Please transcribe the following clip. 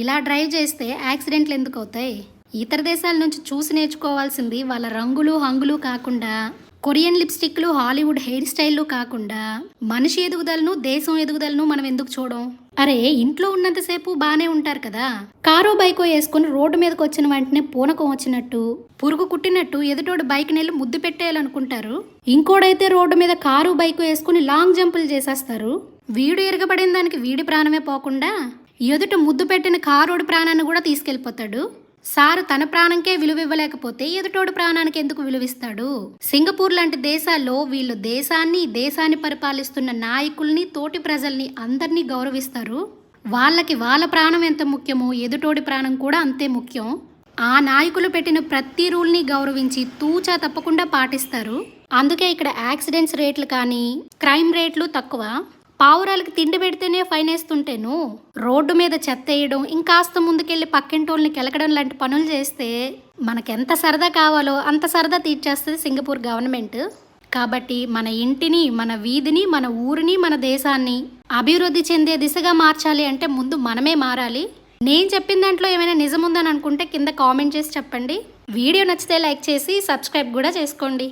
ఇలా డ్రైవ్ చేస్తే యాక్సిడెంట్లు ఎందుకు అవుతాయి? ఇతర దేశాల నుంచి చూసి నేర్చుకోవాల్సింది వాళ్ళ రంగులు హంగులు కాకుండా కొరియన్ లిప్స్టిక్లు హాలీవుడ్ హెయిర్ స్టైల్లు కాకుండా. మనిషి ఎదుగుదలను దేశం ఎదుగుదలను మనం ఎందుకు చూడం? అరే ఇంట్లో ఉన్నంతసేపు బాగానే ఉంటారు కదా. కారో బైకో వేసుకుని రోడ్డు మీదకి వచ్చిన వెంటనే పూనకం వచ్చినట్టు పురుగు కుట్టినట్టు ఎదుటోడు బైక్ నెల్లి ముద్దు పెట్టేయాలనుకుంటారు? ఇంకోడైతే రోడ్డు మీద కారు బైక్ వేసుకుని లాంగ్ జంపులు చేసేస్తారు. వీడు ఎరగబడిన దానికి వీడి ప్రాణమే పోకుండా ఎదుట ముద్దు పెట్టిన కారోడు ప్రాణాన్ని కూడా తీసుకెళ్ళిపోతాడు సారు తన ప్రాణంకే విలువ ఇవ్వలేకపోతే ఎదుటోడు ప్రాణానికి ఎందుకు విలువిస్తాడు? సింగపూర్ లాంటి దేశాల్లో వీళ్ళు దేశాన్ని దేశాన్ని పరిపాలిస్తున్న నాయకుల్ని తోటి ప్రజల్ని అందరినీ గౌరవిస్తారు. వాళ్ళకి వాళ్ళ ప్రాణం ఎంత ముఖ్యమో ఎదుటోడి ప్రాణం కూడా అంతే ముఖ్యం. ఆ నాయకులు పెట్టిన ప్రతి రూల్ని గౌరవించి తూచా తప్పకుండా పాటిస్తారు. అందుకే ఇక్కడ యాక్సిడెంట్స్ రేట్లు కానీ క్రైమ్ రేట్లు తక్కువ. పావురాలకు తిండి పెడితేనే ఫైన్ వేస్తుంటేను? రోడ్డు మీద చెత్త వేయడం ఇంకాస్త ముందుకెళ్ళి పక్కింటోళ్ళని కెలకడం లాంటి పనులు చేస్తే మనకెంత సరదా కావాలో అంత సరదా తీర్చేస్తుంది సింగపూర్ గవర్నమెంట్. కాబట్టి మన ఇంటిని మన వీధిని మన ఊరిని మన దేశాన్ని అభివృద్ధి చెందే దిశగా మార్చాలి అంటే ముందు మనమే మారాలి. నేను చెప్పిన దాంట్లో ఏమైనా నిజం ఉందని అనుకుంటే కింద కామెంట్ చేసి చెప్పండి. వీడియో నచ్చితే లైక్ చేసి సబ్స్క్రైబ్ కూడా చేసుకోండి.